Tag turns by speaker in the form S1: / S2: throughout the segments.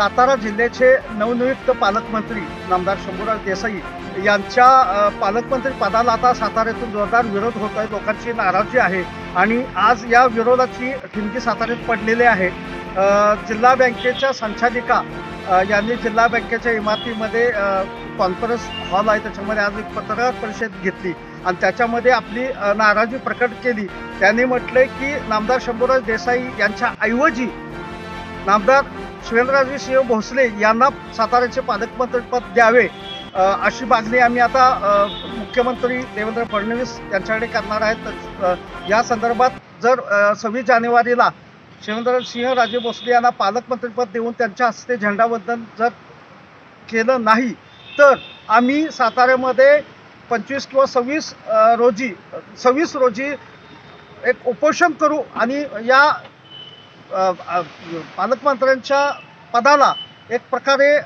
S1: सातारा जिल्ह्याचे नवनियुक्त पालकमंत्री नामदार शंभूराज देसाई यांच्या पालकमंत्री पदाला आता साताऱ्यातून जोरदार विरोध होत आहे. लोकांची नाराजी आहे आणि आज या विरोधाची ठिणगी साताऱ्यात पडलेली आहे. जिल्हा बँकेच्या संचालिका यांनी जिल्हा बँकेच्या इमारतीमध्ये कॉन्फरन्स हॉल आहे. त्याच्यामध्ये आज एक पत्रकार परिषद घेतली आणि त्याच्यामध्ये आपली नाराजी प्रकट केली. त्यांनी म्हटलंय की नामदार शंभूराज देसाई यांच्या ऐवजी नामदार सुरेंद्रराजे सिंह भोसले यांना साताऱ्याचे पालकमंत्रीपद द्यावे अशी मागणी आम्ही आता मुख्यमंत्री देवेंद्र फडणवीस यांच्याकडे करणार आहेत. या संदर्भात जर सव्वीस जानेवारीला शिवेंद्रसिंह राजे भोसले यांना पालकमंत्रीपद देऊन त्यांच्या हस्ते झेंडावंदन जर केलं नाही तर आम्ही साताऱ्यामध्ये पंचवीस किंवा सव्वीस रोजी सव्वीस रोजी एक उपोषण करू आणि या पालकमंत्र्यांच्या पदाला एक प्रकारे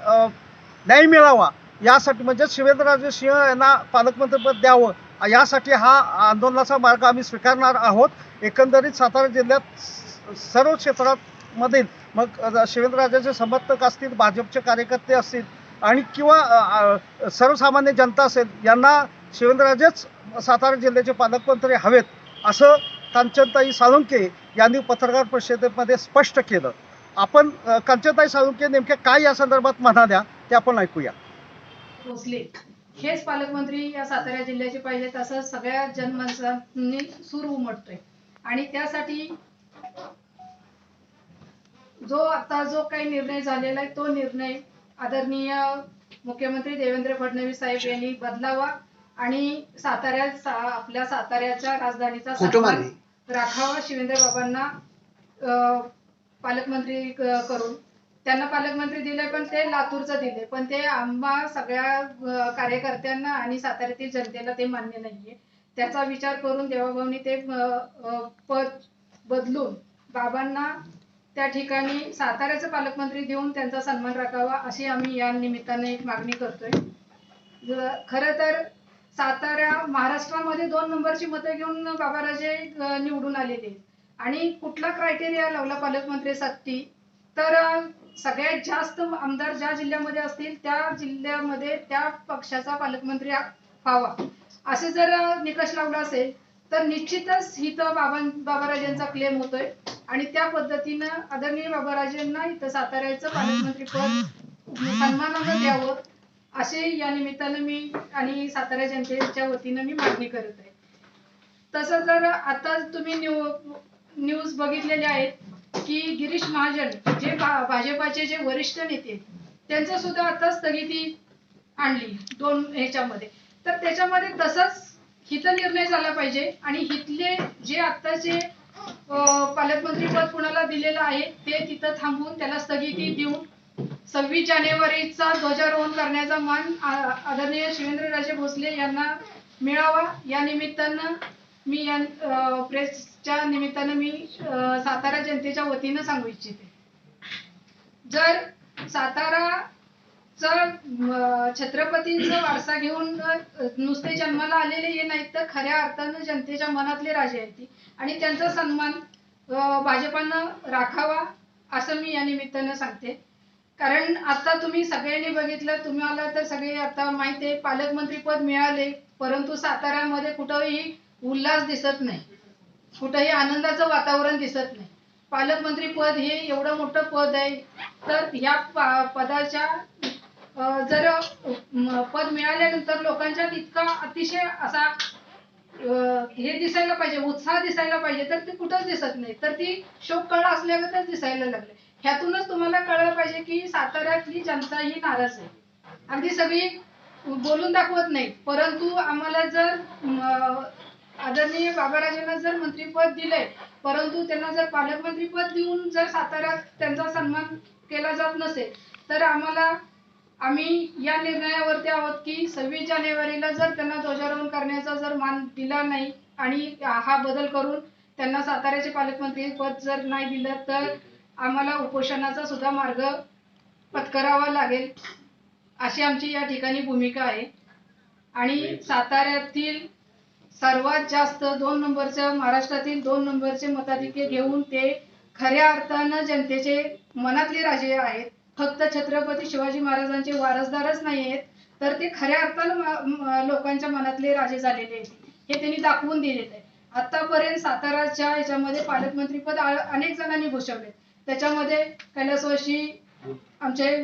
S1: न्याय मिळावा यासाठी म्हणजे शिवेंद्रराजे सिंह यांना पालकमंत्रीपद द्यावं यासाठी हा आंदोलनाचा मार्ग आम्ही स्वीकारणार आहोत. एकंदरीत सातारा जिल्ह्यात स- सर्व क्षेत्रांमधील मग अ, शिवेंद्रराजाचे समर्थक असतील भाजपचे कार्यकर्ते असतील आणि किंवा सर्वसामान्य जनता असेल यांना शिवेंद्रराजेच सातारा जिल्ह्याचे पालकमंत्री हवेत असं कांचनताई साळुंके यांनी पत्रकार परिषदेमध्ये स्पष्ट केलं. आपण कांचनताई साळुंके नेमक्या काय या संदर्भात म्हणाल्या ते आपण ऐकूया.
S2: भोसले. हेच पालकमंत्री या सातारा जिल्ह्याचे पाहिजेत असं सगळ्या जनमानसांनी सूर उमटतोय. आणि त्यासाठी जो आता जो काही निर्णय झालेला आहे तो निर्णय आदरणीय मुख्यमंत्री देवेंद्र फडणवीस साहेब यांनी बदलावा आणि साताऱ्यात सा- आपल्या साताऱ्याच्या राजधानीचा राखावा शिवेंद्र बाबांना पालकमंत्री करून. त्यांना पालकमंत्री दिले पण ते लातूरचं दिले पण ते आम्हा सगळ्या कार्यकर्त्यांना आणि साताऱ्यातील जनतेला ते मान्य नाहीये. त्याचा विचार करून देवाभाऊनी ते पद बदलून बाबांना त्या ठिकाणी साताऱ्याचं पालकमंत्री देऊन त्यांचा सन्मान राखावा अशी आम्ही या निमित्ताने एक मागणी करतोय. ज- खरं तर सातारा महाराष्ट्रामध्ये दोन नंबरची मतं घेऊन बाबाराजे निवडून आलेले. आणि कुठला क्रायटेरिया लावला पालकमंत्री पालकमंत्रीसाठी तर सगळ्यात जास्त आमदार ज्या जिल्ह्यामध्ये असतील त्या जिल्ह्यामध्ये त्या पक्षाचा पालकमंत्री व्हावा. असे जर निकष लावला असेल तर निश्चितच इथं बाबा बाबाराजेंचा क्लेम होतोय. आणि त्या पद्धतीनं आदरणीय बाबाराजेंना इथं साताऱ्याचं पालकमंत्रीपद सन्मानानं द्यावं. असे या निमित्तानं मी आणि सातारा जनतेच्या वतीनं मी मागणी करत आहे. तसं जर आता तुम्ही न्यू न्यूज बघितलेले आहेत की गिरीश महाजन जे भाजपाचे जे वरिष्ठ नेते त्यांचं सुद्धा आता स्थगिती आणली दोन ह्याच्यामध्ये. तर त्याच्यामध्ये तसंच हित निर्णय झाला पाहिजे आणि हितले जे आत्ताचे अं, पालकमंत्री पद कुणाला दिलेलं आहे ते तिथं थांबवून त्याला स्थगिती देऊन सव्वीस जानेवारीचा ध्वजारोहण करण्याचा मान आदरणीय शिवेंद्रराजे भोसले यांना मिळावा. या निमित्तानं मी या अं, प्रेसच्या निमित्तानं मी सातारा जनतेच्या वतीनं सांगू इच्छिते. जर साताराचा छत्रपतींचा वारसा घेऊन नुसते जन्माला आलेले हे नाहीत तर खऱ्या अर्थानं जनतेच्या मनातले राजे आहेत ती. आणि त्यांचा सन्मान भाजपानं राखावा असं मी या निमित्तानं सांगते. कारण आता तुम्ही सगळ्यांनी बघितलं तुम्हाला तर सगळे आता माहिती आहे पालकमंत्री पद मिळाले परंतु साताऱ्यामध्ये कुठंही उल्हास दिसत नाही. कुठंही आनंदाचं वातावरण दिसत नाही. पालकमंत्री पद हे एवढं मोठं पद आहे. तर ह्या पदाच्या जर पद मिळाल्यानंतर लोकांच्या इतका अतिशय असा हे दिसायला पाहिजे उत्साह दिसायला पाहिजे तर ते कुठंच दिसत नाही. तर ती शोक कळा असल्यागतच दिसायला लागले. ह्यातूनच तुम्हाला कळलं पाहिजे की साताऱ्यातली जनता ही नाराज आहे. अगदी सगळी बोलून दाखवत नाही परंतु आम्हाला जर आदरणीय बाबाराजांना जर मंत्रीपद दिलंय परंतु त्यांना जर पालकमंत्रीपद देऊन जर साताऱ्यात त्यांचा सन्मान केला जात नसेल तर आम्हाला आम्ही या निर्णयावरती आहोत की सव्वीस जानेवारीला जर त्यांना ध्वजारोहण करण्याचा जर मान दिला नाही आणि हा बदल करून त्यांना साताऱ्याचे पालकमंत्री पद जर नाही दिलं तर आम्हाला उपोषणाचा सुद्धा मार्ग पत्करावा लागेल अशी आमची या ठिकाणी भूमिका आहे. आणि साताऱ्यातील सर्वात जास्त दोन नंबरचं महाराष्ट्रातील दोन नंबरचे मताधिक्य घेऊन ते खऱ्या अर्थानं जनतेचे मनातले राजे आहेत. फक्त छत्रपती शिवाजी महाराजांचे वारसदारच नाही आहेत तर ते खऱ्या अर्थानं लोकांच्या मनातले राजे झालेले आहेत. हे त्यांनी दाखवून दिलेलं आहे. आतापर्यंत साताराच्या ह्याच्यामध्ये पालकमंत्रीपद अनेक जणांनी भूषवले त्याच्यामध्ये कैलासवाशी आमचे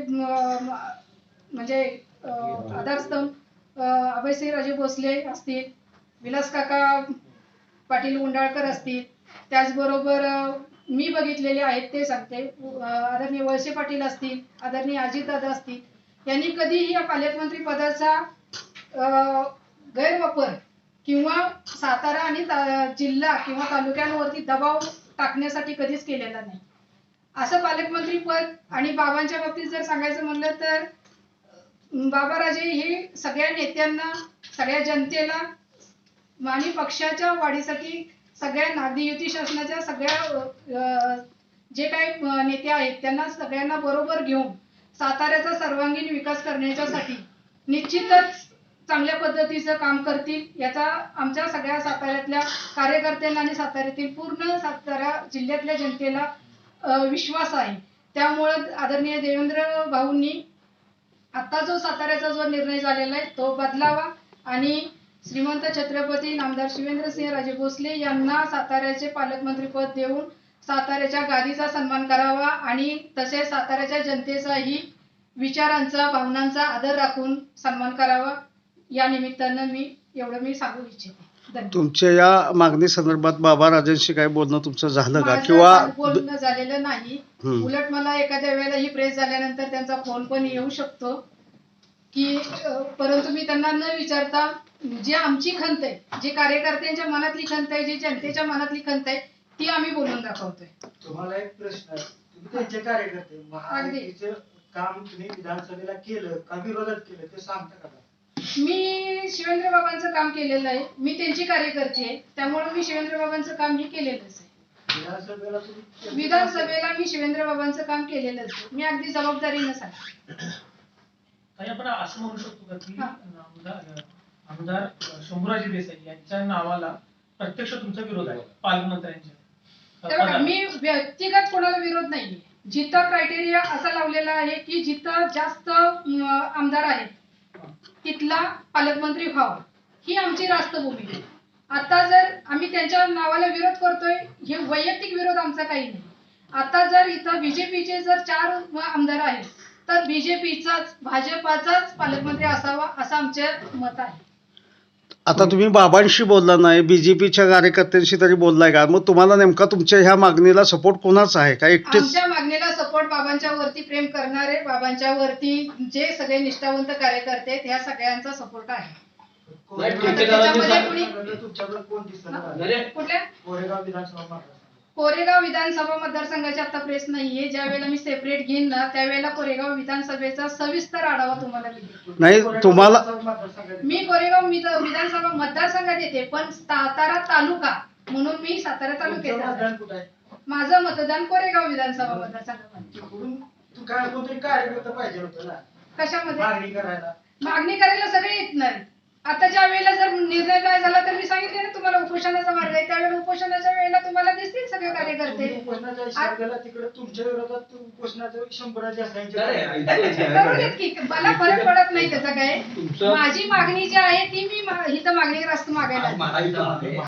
S2: म्हणजे आधारस्तंभ अं, अभयसिंह राजे भोसले असतील विलास काका पाटील गुंडाळकर असतील त्याचबरोबर मी बघितलेले आहेत ते सांगते. आदरणीय वळसे पाटील असतील आदरणीय अजितदादा असतील यांनी कधीही या पालकमंत्री पदाचा अं, गैरवापर किंवा सातारा आणि जिल्हा किंवा तालुक्यांवरती दबाव टाकण्यासाठी कधीच केलेला नाही. असं पालकमंत्री पद आणि बाबांच्या बाबतीत जर सांगायचं म्हणलं तर बाबाराजे हे सगळ्या नेत्यांना सगळ्या जनतेला आणि पक्षाच्या वाढीसाठी सगळ्या नागरी युती शासनाच्या सगळ्या जे काही नेते आहेत त्यांना सगळ्यांना बरोबर घेऊन साताऱ्याचा सर्वांगीण विकास करण्याच्यासाठी निश्चितच चांगल्या पद्धतीचं काम करतील याचा आमच्या सगळ्या साताऱ्यातल्या कार्यकर्त्यांना आणि साताऱ्यातील पूर्ण सातारा जिल्ह्यातल्या जनतेला विश्वास आहे. त्यामुळं आदरणीय देवेंद्र भाऊंनी आता जो साताऱ्याचा जो निर्णय झालेला आहे तो बदलावा आणि श्रीमंत छत्रपती नामदार शिवेंद्रसिंह राजे भोसले यांना साताऱ्याचे पालकमंत्रीपद देऊन साताऱ्याच्या गादीचा सन्मान करावा आणि तसेच साताऱ्याच्या जनतेचाही विचारांचा भावनांचा आदर राखून सन्मान करावा. या निमित्तानं मी एवढं मी सांगू इच्छिते.
S1: तुमच्या या मागणी संदर्भात बाबा राजांशी काही बोलणं तुमचं झालं का?
S2: माझं
S1: किंवा
S2: बोलणं झालेलं नाही.
S1: हम्म.
S2: उलट मला एखाद्या वेळेला ही प्रेस झाल्यानंतर त्यांचा फोन पण येऊ शकतो. की अं, परंतु मी त्यांना न विचारता जी आमची खंत आहे जी कार्यकर्त्यांच्या मनातली खंत आहे जी जनतेच्या मनातली खंत आहे ती आम्ही बोलून दाखवतोय.
S3: तुम्हाला एक प्रश्न आहे. तुम्ही त्यांचे कार्यकर्ते महायुतीचं काम तुम्ही विधानसभेला केलं का विरोधात केलं ते सांगता का?
S2: मी शिवेंद्र बाबांचं काम केलेलं आहे. मी त्यांची कार्यकर्ती आहे. त्यामुळे मी शिवेंद्र बाबांचं काम ही केलेलंच आहे.
S3: विधानसभेला तुम्ही
S2: विधानसभेला मी शिवेंद्र बाबांचं काम केलेलंच आहे. मी अगदी जबाबदारीनं सांगते
S4: आणि आपण असं म्हणू शकतो का की
S2: हा.
S4: आमदार आमदार शंभूराजे देसाई यांच्या नावाला प्रत्यक्ष तुमचा विरोध आहे पालकमंत्र्यांच्या.
S2: तर बघा, मी व्यक्तिगत कोणाला विरोध नाहीये. जिथं क्रायटेरिया असा लावलेला आहे की जिथं जास्त अं, आमदार आहेत तिथला पालकमंत्री व्हावा. ही आमची रास्त भूमिका आहे आता जर आम्ही त्यांच्या नावाला विरोध करतोय हे वैयक्तिक विरोध आमचा काही नाही. आता जर इथं बीजेपीचे जर चार आमदार आहेत तर बीजेपीचाच भाजपाचाच पालकमंत्री असावा असं आमचं मत आहे.
S1: आता तुम्ही बाबांशी बोलला नाही बीजेपीच्या कार्यकर्त्यांशी तरी बोललाय का? मग तुम्हाला नेमका तुमच्या ह्या मागणीला सपोर्ट कोणाचा आहे? का एकटेच
S2: आमच्या मागणीला सपोर्ट बाबांच्या वरती प्रेम करणारे बाबांच्या वरती जे सगळे निष्ठावंत कार्यकर्ते आहेत, ह्या सगळ्यांचा सपोर्ट आहे.
S3: कोरेगाव
S2: आता त्याच्यामध्ये कुणी
S3: तुमच्याकडे कोण दिसत
S2: कुठल्या
S3: कोरेगाव विधानसभा मतदारसंघ
S2: कोरेगाव विधानसभा मतदारसंघाची आता प्रेस नाहीये. ज्या वेळेला मी सेपरेट घेईन ना त्यावेळेला कोरेगाव विधानसभेचा सविस्तर आढावा तुम्हाला मी देईन.
S1: नाही
S3: कोरेगाव
S1: तुम्हाला
S3: विधानसभा मतदारसंघात
S2: मी कोरेगाव विध- विधानसभा मतदारसंघात येते पण सातारा तालुका म्हणून मी सातारा
S3: तुमचं
S2: तालुक्यात आहे.
S3: मतदान कुठं आहे?
S2: माझं मतदान कोरेगाव विधानसभा मतदारसंघामध्ये
S3: तिकडून तू काय कोणतरी कार्यकर्ता पाहिजे होतं ना.
S2: कशामध्ये?
S3: मागणी करायला.
S2: मागणी करायला सगळे येत नाही. आता ज्या वेळेला जर निर्णय काय झाला तर मी सांगितले ना तुम्हाला उपोषणाचा मार्ग आहे. त्यावेळेला उपोषणाच्या वेळेला तुम्हाला दिसतील सगळे कार्यकर्ते.
S3: तुम्ही उपोषणाच्या इशारा केला तिकडे तुमच्या विरोधात उपोषणाचं शंभर जास्त
S2: करू देत की मला फरक पडत नाही त्याचा काय. माझी मागणी जी आहे ती मी मा- इथं मागणी रास्त मागायला